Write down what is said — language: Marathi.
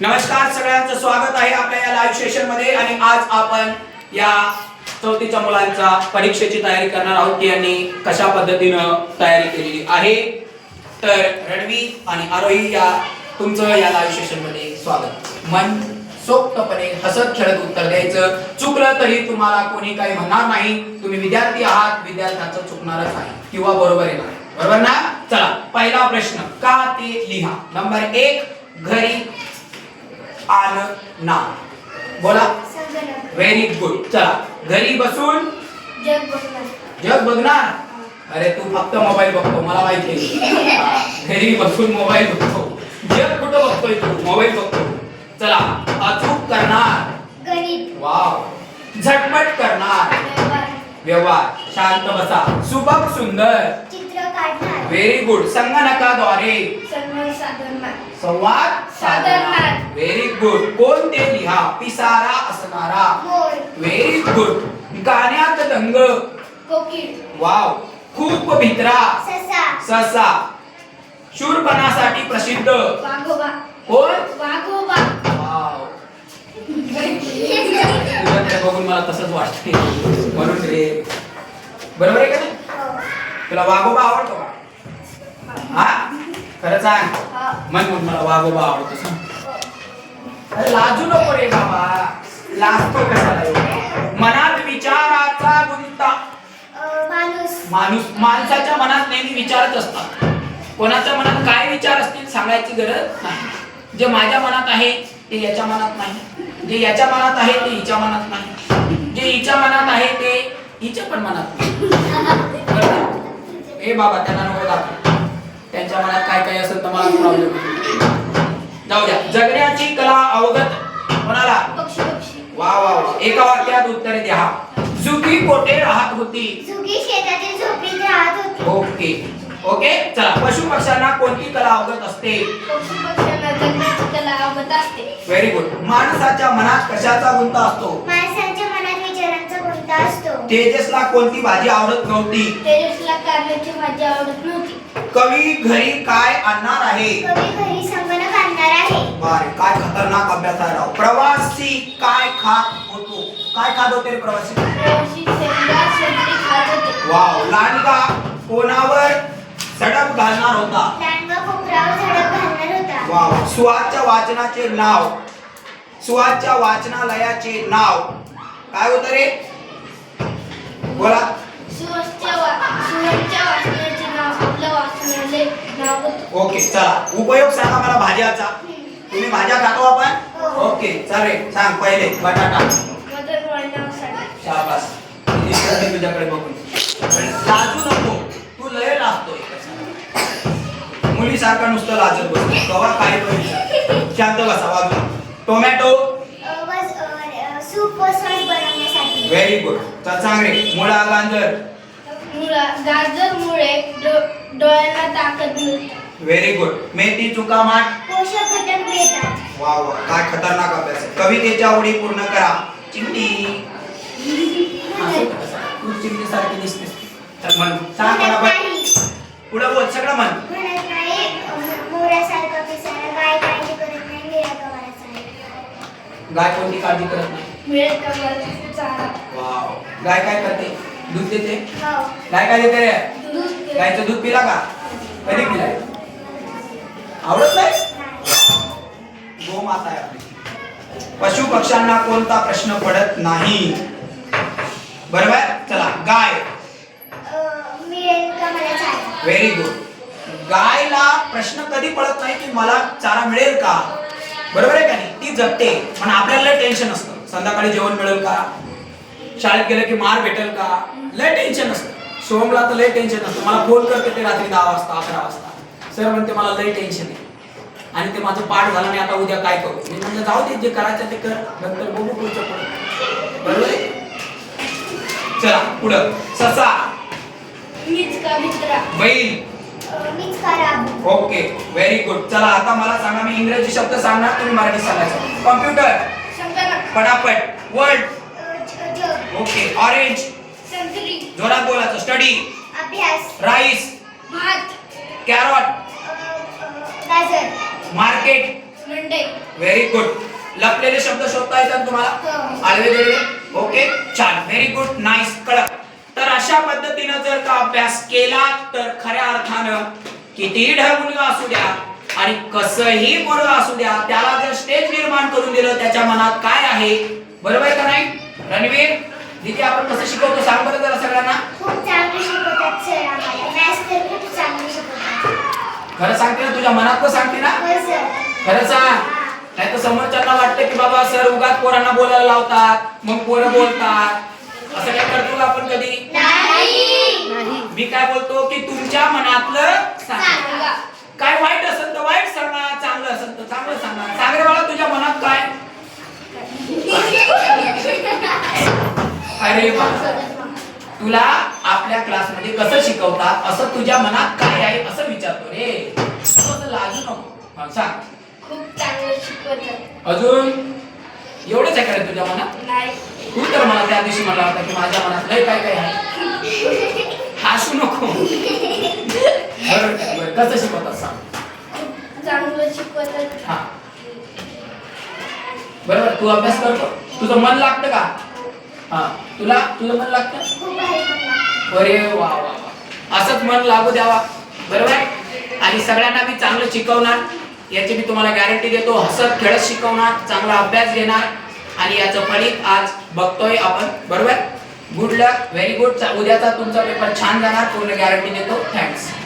नमस्कार सगळ्यांचं स्वागत आहे आपल्या या लाईव्ह सेशनमध्ये. आणि आज आपण या चौथीच्या मुलांचा परीक्षेची तयारी करणार आहोत की यांनी कशा पद्धतीनं तयारी केलेली आहे. तर रणवी आणि आरोही या तुमचं या लाईव्ह सेशनमध्ये स्वागत. मन सोक्तपणे हसत खेळत उत्तर द्यायचं. चुकलं तरी तुम्हाला कोणी काही म्हणणार नाही. तुम्ही विद्यार्थी आहात विद्यार्थ्याचं चुकणारच आहे किंवा बरोबर येणार बरोबर ना? चला पहिला प्रश्न का ते लिहा? नंबर एक घरी आन ना. बोला. व्हेरी गुड चला. घरी बसून? जग बघणार? अरे तू फक्त मोबाईल बघतो मला माहिती आहे. घरी बसून मोबाईल बघतो. जग कुठं बघतोय तू? मोबाईल बघतो. चला. अचूक करणार. वाव झटपट करणार. व्यवहार. शांत बसा. सुबक सुंदर. व्हेरी गुड संगणकाद्वारे. संवाद साधणार. व्हेरी गुड कोण ते लिहा? पिसारा असणारा व्हेरी गुड गाण्यात दंग. वाव खूप भित्रा. ससा. ससा. शूरपणासाठी प्रसिद्ध. कोण? वाव बघून मला तसंच वाटते म्हणून रे बरोबर आहे का हो. तुला वाघोबा आवडतो हा? खरं सांग. हा. मन मग मला वाघोबा आवडतो. सांग अरे लाजू नको रे बाबा. लाजतो कशाला? मनात विचाराचा गुंता. माणूस. माणूस. माणसाच्या मनात नेहमी विचारच असतात. कोणाच्या मनात काय विचार असतील सांगायची गरज नाही. जे माझ्या मनात आहे ते याच्या मनात नाही. जे याच्या मनात आहे ते हिच्या मनात नाही. जे हिच्या मनात आहे ते हिच्या पण मनात नाही? ए बाबा त्यांना नको दाखव. त्यांच्या मनात काय काय असेल तर मला प्रॉब्लेम जाऊ द्या. जगण्याची कला अवगत कोणाला? वा वा एका वाक्यात उत्तरे द्या. जुकी कोठे राहत होती. झुगी शेतातील झोपडीत राहत होती. ओके. ओके? चला. पशु पक्ष्यांना कोणती कला अवगत असते? पक्षी पक्ष्यांना जगण्याची कला अवगत असते. व्हेरी गुड माणसाच्या मनात कशाचा गुंता असतो? माणसांच्या मनात विचारांचा गुंता असतो तेजसला कोणती भाजी आवडत नव्हती? तेजसला कारल्याची भाजी आवडत नव्हती. कवी घरी काय आणणार आहे? कवी घरी संगणक आणणार आहे. बारे काय खतरनाक अभ्यास आहे राव. प्रवासी काय खात होतो? काय खात होते रे प्रवासी? प्रवासी शेंगा शेंगडी खात होते. वाव लांडगा कोणावर सडक घालणार होता? लांडगा कोपरावर झडप घालणार होता. वाव सुहाच्या वाचनाचे नाव. सुहाच्या वाचनालयाचे नाव. काय होतं रे बोला सुवसच्या वा- सुवसच्या वाचनाचे नाव आपलं वाचनालय नाव होतं. ओके चला. उपयोग सांगा मला भाज्याचा. तुम्ही भाज्या खातो आपण? हो. ओके चालेल. सांग पहिले. बटाटा. शाबास. तुझ्याकडे बघून. लाजू नको. तू लय लाजतोय. मुलीसारखा नुसतं लाजत बसतो कवा काय पण. शांत बसा बाजूला टोमॅटो अ, वस- अ, अ, सूप व सॉस बनवण्यासाठी व्हेरी गुड तर सांग रे मुळा गांजर. मुळा गाजर मुळे डोळ्यांना ताकद मिळते. व्हेरी गुड मेथी चुका माठ. पोषक घटक मिळतात. वा वा. काय खतरनाक अभ्यास आहे. कवितेच्या ओळी पूर्ण करा. चिमटी. तू चिमटी सारखी दिसतेस. तर म्हण. सांग मला पण पुढं बोल सगळं म्हण. गाय कोणती काळजी करत नाही? चारा वाव. गाय काय करते? दूध देते? हो. गाय काय देते रे? दूध. गायचं दूध पिला का? कधी पिलाय? आवडत नाही? गोमाता आहे आपली. पशु पक्ष्यांना कोणता प्रश्न पडत नाही? बरोबर? चला गाय. अ, मिळेल का मला चारा? व्हेरी गुड गायला प्रश्न कधी पडत नाही की मला चारा मिळेल का? बरोबर आहे का नाही? ती जगते पण आपल्याला लय टेन्शन असतं. संध्याकाळी जेवण मिळेल का? शाळेत गेलं की मार भेटेल का? लय टेन्शन असतं. सोमला तर लय टेन्शन असतं. मला फोन करते ते रात्री दहा वाजता अकरा वाजता. सर म्हणते मला लय टेन्शन आहे. आणि ते माझं पाठ झालं नाही आता उद्या काय करू? मी म्हणलं जाऊ दे जे करायचं ते कर. नंतर बघू पुढचं पुढं. बरोबर आहे? चला पुढं. ससा. बैल. ओके व्हेरी गुड चला आता मला सांगा मी इंग्रजी शब्द सांगणार तुम्ही मराठी सांगायचं. कॉम्प्युटर पटापट वर्ड ओके ऑरेंज संत्री. जोरात बोलायचं स्टडी अभ्यास. राईस भात. कॅरॉट गाजर. मार्केट मंडे व्हेरी गुड लपलेले शब्द शोधता येतात तुम्हाला? हो. दिडवे ओके छान. व्हेरी गुड नाईस कळत तर अशा पद्धतीनं जर का अभ्यास केला तर खऱ्या अर्थानं कितीही ढग मुलगा असू द्या. आणि कसंही मुलगा असू द्या त्याला जर स्टेज निर्माण करून दिलं त्याच्या मनात काय आहे? बरोबर आहे का नाही? रणवीर दिदी आपण कसं शिकवतो सांग बरं जरा सगळ्यांना. खूप चांगले शिकवतात सर आम्हाला. मॅथ्स तर खूप चांगले शिकवतात. खरं सांगते ना तुझ्या मनातलं सांगते ना? हो खरं सांग. नाही तर समोरच्यांना वाटतं की बाबा सर उगाच पोरांना बोलायला लावतात मग पोरं बोलतात. असं काय करतो का आपण कधी? मी काय बोलतो की तुमच्या मनातलं सांगा. काय वाईट असेल तर वाईट सांगा चांगलं सांगा. सांग रे बाळा तुझ्या मनात काय? अरे वा. तुला आपल्या क्लासमध्ये कसं शिकवतात असं तुझ्या मनात काय आहे असं विचारतो रे. असं लाजू नको. हा, सांग. खूप चांगले शिकवतात. अजून? एवढंच आहे का रे तुझ्या मनात? नाही. तू तर मला त्या दिवशी म्हणला होता की माझ्या मनात लय काय काय आहे. हसू नको. बरं बरं. कसं शिकवतात सांग. शिकवतात. हा. बरोबर तू अभ्यास करतो. तुझं मन लागतं का? हा. तुला तुझं मन लागतं? अरे वा वा वा. असंच मन लागू द्यावा. बरोबर? आहे आणि सगळ्यांना मी चांगलं शिकवणार. याची मी तुम्हाला गॅरंटी देतो. हसत खेळत शिकवणार. चांगला अभ्यास घेणार. आणि याचं फलित आज बघतोय आपण. बरोबर? गुड लक व्हेरी गुड उद्याचा तुमचा पेपर छान जाणार. पूर्ण गॅरंटी देतो. थँक्स